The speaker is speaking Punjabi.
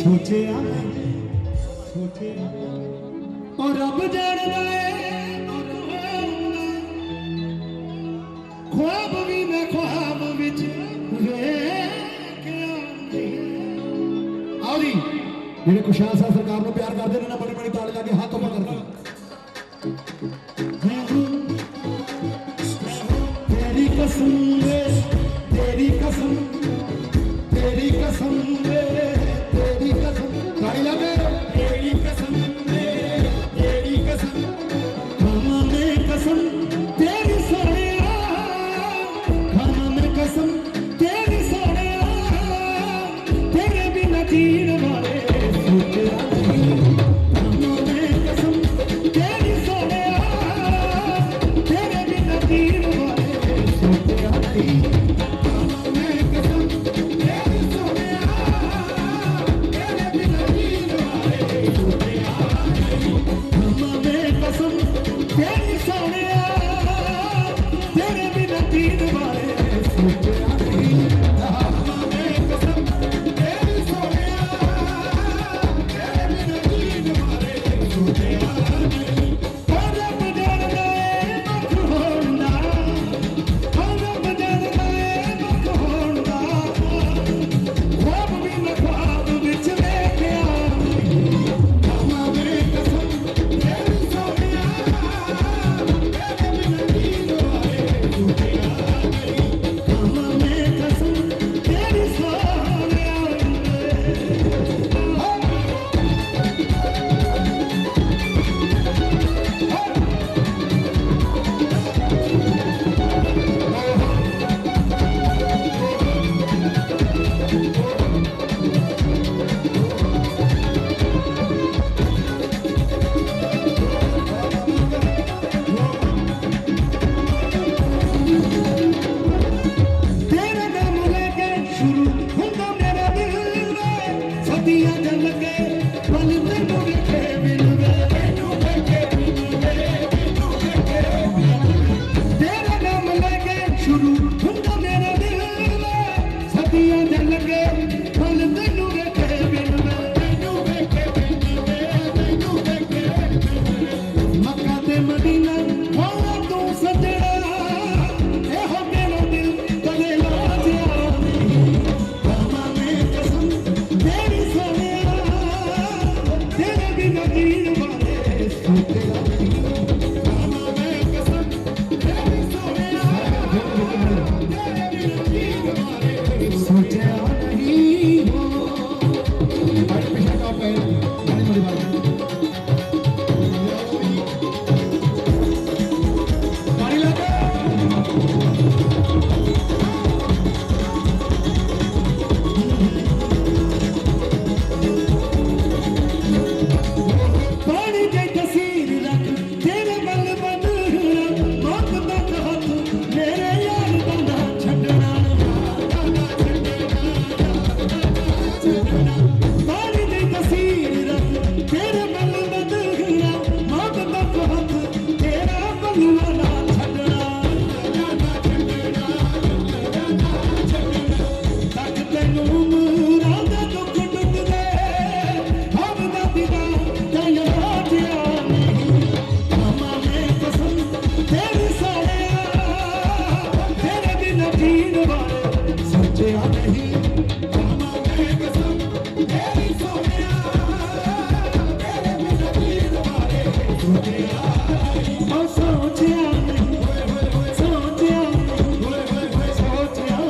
ਸੋਚਿਆ ਸੋਚਿਆ ਉਹ ਰੱਬ ਜਾਣਦਾ ਏ ਖੁਆਬ ਵੀ ਮੈਂ ਖੁਆਬ ਵਿੱਚ ਵੇਖਿਆ ਆਉਦੀ ਜਿਹੜੇ ਕੁਸ਼ਾਲ ਸਾਹਿਬ ਸਰਕਾਰ ਨੂੰ ਪਿਆਰ ਕਰਦੇ ਨੇ ਨਾ ਬੜੀ ਬੜੀ ਤਾਲ ਲਾ ਕੇ good looking. you, but it's ਜੀਣ ਵਾਲੇ ਸੋਚਿਆ ਨਹੀਂ ਸੋਚਿਆ ਨਹੀਂ ਸੋਚਿਆ ਨਹੀਂ। ਸੋਚਿਆ